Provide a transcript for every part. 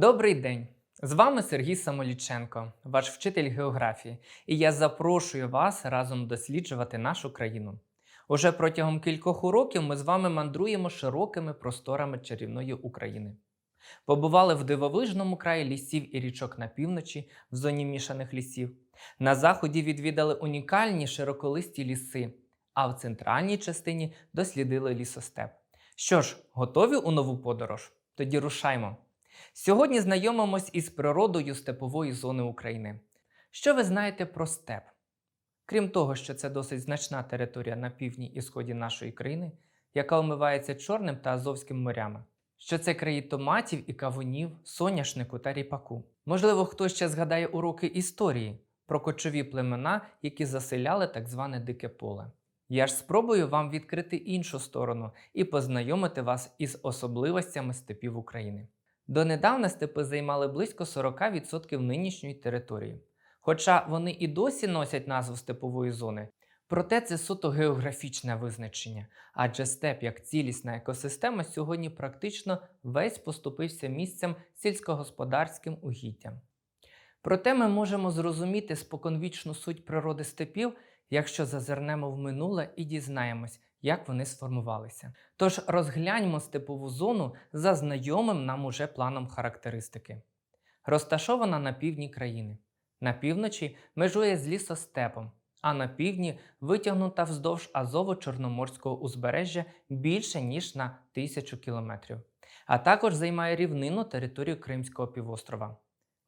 Добрий день! З вами Сергій Самоліченко, ваш вчитель географії, і я запрошую вас разом досліджувати нашу країну. Уже протягом кількох уроків ми з вами мандруємо широкими просторами чарівної України. Побували в дивовижному краї лісів і річок на півночі, в зоні мішаних лісів. На заході відвідали унікальні широколисті ліси, а в центральній частині дослідили лісостеп. Що ж, готові у нову подорож? Тоді рушаймо! Сьогодні знайомимось із природою степової зони України. Що ви знаєте про степ? Крім того, що це досить значна територія на півдні і сході нашої країни, яка омивається Чорним та Азовським морями, що це краї томатів і кавунів, соняшнику та ріпаку. Можливо, хтось ще згадає уроки історії про кочові племена, які заселяли так зване дике поле. Я ж спробую вам відкрити іншу сторону і познайомити вас із особливостями степів України. Донедавна степи займали близько 40% нинішньої території. Хоча вони і досі носять назву степової зони, проте це суто географічне визначення, адже степ як цілісна екосистема сьогодні практично весь поступився місцем сільськогосподарським угіддям. Проте ми можемо зрозуміти споконвічну суть природи степів, якщо зазирнемо в минуле і дізнаємось, як вони сформувалися. Тож розгляньмо степову зону за знайомим нам уже планом характеристики. Розташована на півдні країни. На півночі межує з лісостепом, а на півдні витягнута вздовж Азово-Чорноморського узбережжя більше ніж на тисячу кілометрів, а також займає рівнину територію Кримського півострова.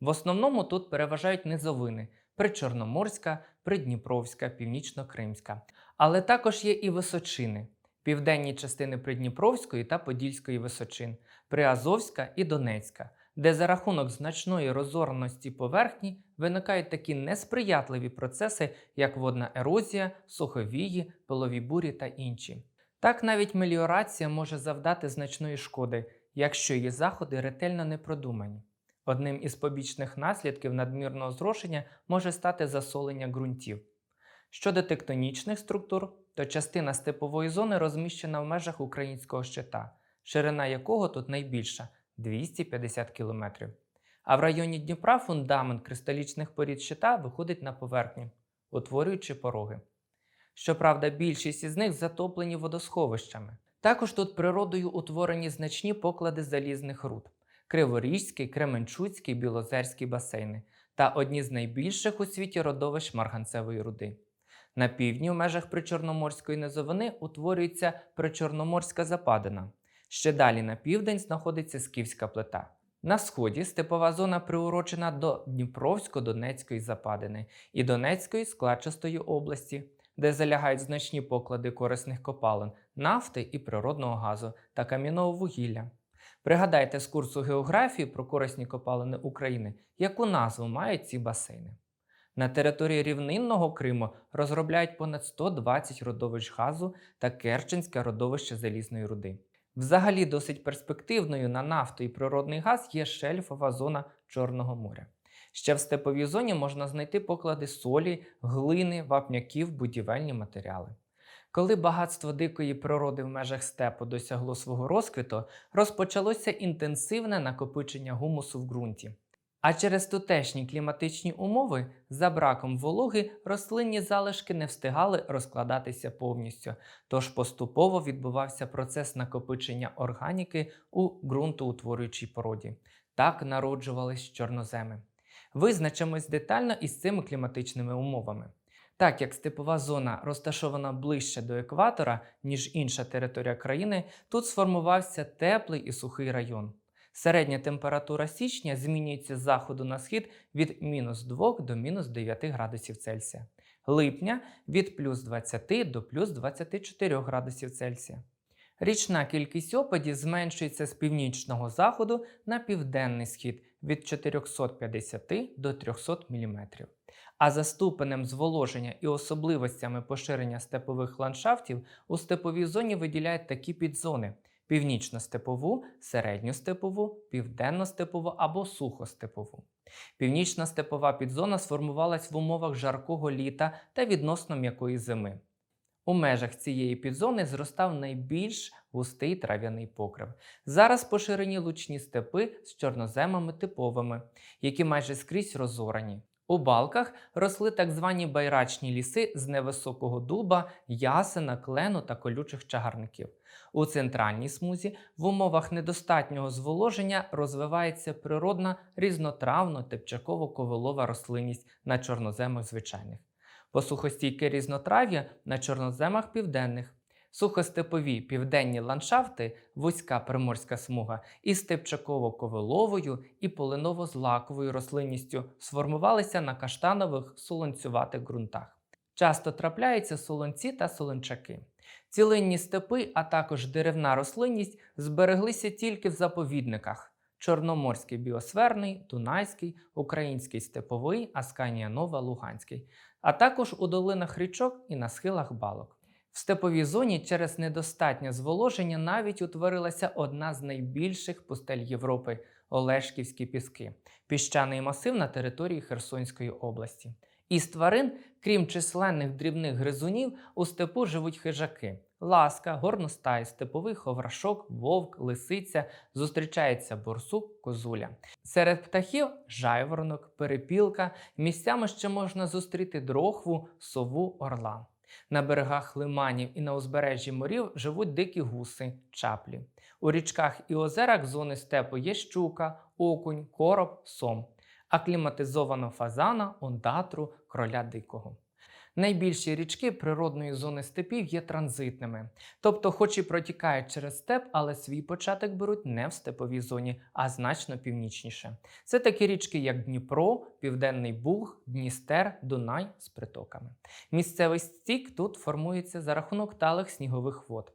В основному тут переважають низовини Причорноморська, Придніпровська, Північно-Кримська, але також є і височини, південні частини Придніпровської та Подільської височин, Приазовська і Донецька, де за рахунок значної розорності поверхні виникають такі несприятливі процеси, як водна ерозія, суховії, пилові бурі та інші. Так навіть меліорація може завдати значної шкоди, якщо її заходи ретельно не продумані. Одним із побічних наслідків надмірного зрошення може стати засолення ґрунтів. Щодо тектонічних структур, то частина степової зони розміщена в межах українського щита, ширина якого тут найбільша 250 км. А в районі Дніпра фундамент кристалічних порід щита виходить на поверхню, утворюючи пороги. Щоправда, більшість із них затоплені водосховищами. Також тут природою утворені значні поклади залізних руд. Криворізький, Кременчуцький, Білозерський басейни та одні з найбільших у світі родовищ марганцевої руди. На півдні в межах Причорноморської низовини утворюється Причорноморська западина. Ще далі на південь знаходиться Скіфська плита. На сході степова зона приурочена до Дніпровсько-Донецької западини і Донецької складчастої області, де залягають значні поклади корисних копалин, нафти і природного газу та кам'яного вугілля. Пригадайте з курсу географії про корисні копалини України, яку назву мають ці басейни. На території рівнинного Криму розробляють понад 120 родовищ газу та Керченське родовище залізної руди. Взагалі, досить перспективною на нафту і природний газ є шельфова зона Чорного моря. Ще в степовій зоні можна знайти поклади солі, глини, вапняків, будівельні матеріали. Коли багатство дикої природи в межах степу досягло свого розквіту, розпочалося інтенсивне накопичення гумусу в ґрунті. А через тутешні кліматичні умови за браком вологи рослинні залишки не встигали розкладатися повністю, тож поступово відбувався процес накопичення органіки у ґрунтоутворюючій породі. Так народжувались чорноземи. Визначимось детально із цими кліматичними умовами. Так як степова зона розташована ближче до екватора, ніж інша територія країни, тут сформувався теплий і сухий район. Середня температура січня змінюється з заходу на схід від мінус 2 до мінус 9 градусів Цельсія, липня від плюс 20 до плюс 24 градусів Цельсія. Річна кількість опадів зменшується з північного заходу на південний схід від 450 до 300 мм. А за ступенем зволоження і особливостями поширення степових ландшафтів у степовій зоні виділяють такі підзони: північно-степову, середньостепову, південно-степову або сухостепову. Північна степова підзона сформувалась в умовах жаркого літа та відносно м'якої зими. У межах цієї підзони зростав найбільш густий трав'яний покрив. Зараз поширені лучні степи з чорноземами типовими, які майже скрізь розорані. У балках росли так звані байрачні ліси з невисокого дуба, ясена, клену та колючих чагарників. У центральній смузі в умовах недостатнього зволоження розвивається природна різнотравно тепчаково-ковилова рослинність на чорноземах звичайних. Посухостійке різнотрав'я на чорноземах південних, сухостепові південні ландшафти, вузька приморська смуга із степчаково-ковиловою і полиново-злаковою рослинністю сформувалися на каштанових солонцюватих ґрунтах. Часто трапляються солонці та солончаки. Цілинні степи, а також деревна рослинність збереглися тільки в заповідниках: Чорноморський біосферний, Дунайський, Український степовий, Асканія Нова, Луганський, а також у долинах річок і на схилах балок. В степовій зоні через недостатнє зволоження навіть утворилася одна з найбільших пустель Європи Олешківські піски, піщаний масив на території Херсонської області. Із тварин, крім численних дрібних гризунів, у степу живуть хижаки. Ласка, горностай, степовий ховрашок, вовк, лисиця, зустрічається борсук, козуля. Серед птахів жайворонок, перепілка, місцями ще можна зустріти дрохву, сову, орла. На берегах лиманів і на узбережжі морів живуть дикі гуси, чаплі. У річках і озерах зони степу є щука, окунь, короб, сом, акліматизовано фазана, ондатру, кроля дикого. Найбільші річки природної зони степів є транзитними, тобто, хоч і протікають через степ, але свій початок беруть не в степовій зоні, а значно північніше. Це такі річки, як Дніпро, Південний Буг, Дністер, Дунай з притоками. Місцевий стік тут формується за рахунок талих снігових вод.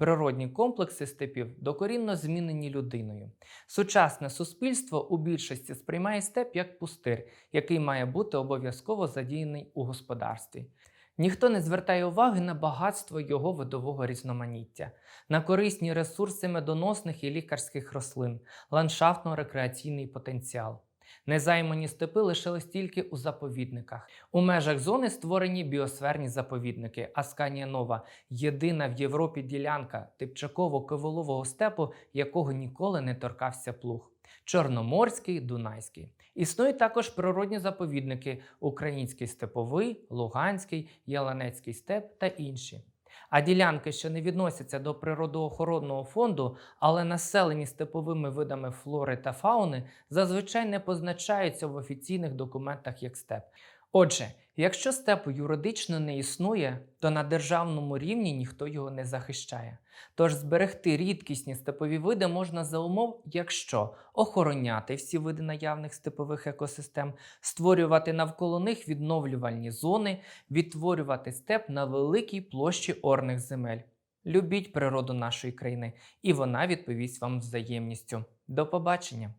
Природні комплекси степів докорінно змінені людиною. Сучасне суспільство у більшості сприймає степ як пустир, який має бути обов'язково задіяний у господарстві. Ніхто не звертає уваги на багатство його видового різноманіття, на корисні ресурси медоносних і лікарських рослин, ландшафтно-рекреаційний потенціал. Незаймані степи лишились тільки у заповідниках. У межах зони створені біосферні заповідники. Асканія Нова єдина в Європі ділянка типчаково-коволового степу, якого ніколи не торкався плуг. Чорноморський, Дунайський. Існують також природні заповідники: Український степовий, Луганський, Яланецький степ та інші. А ділянки, що не відносяться до природоохоронного фонду, але населені степовими видами флори та фауни, зазвичай не позначаються в офіційних документах як степ. Отже, якщо степу юридично не існує, то на державному рівні ніхто його не захищає. Тож зберегти рідкісні степові види можна за умов, якщо охороняти всі види наявних степових екосистем, створювати навколо них відновлювальні зони, відтворювати степ на великій площі орних земель. Любіть природу нашої країни, і вона відповість вам взаємністю. До побачення!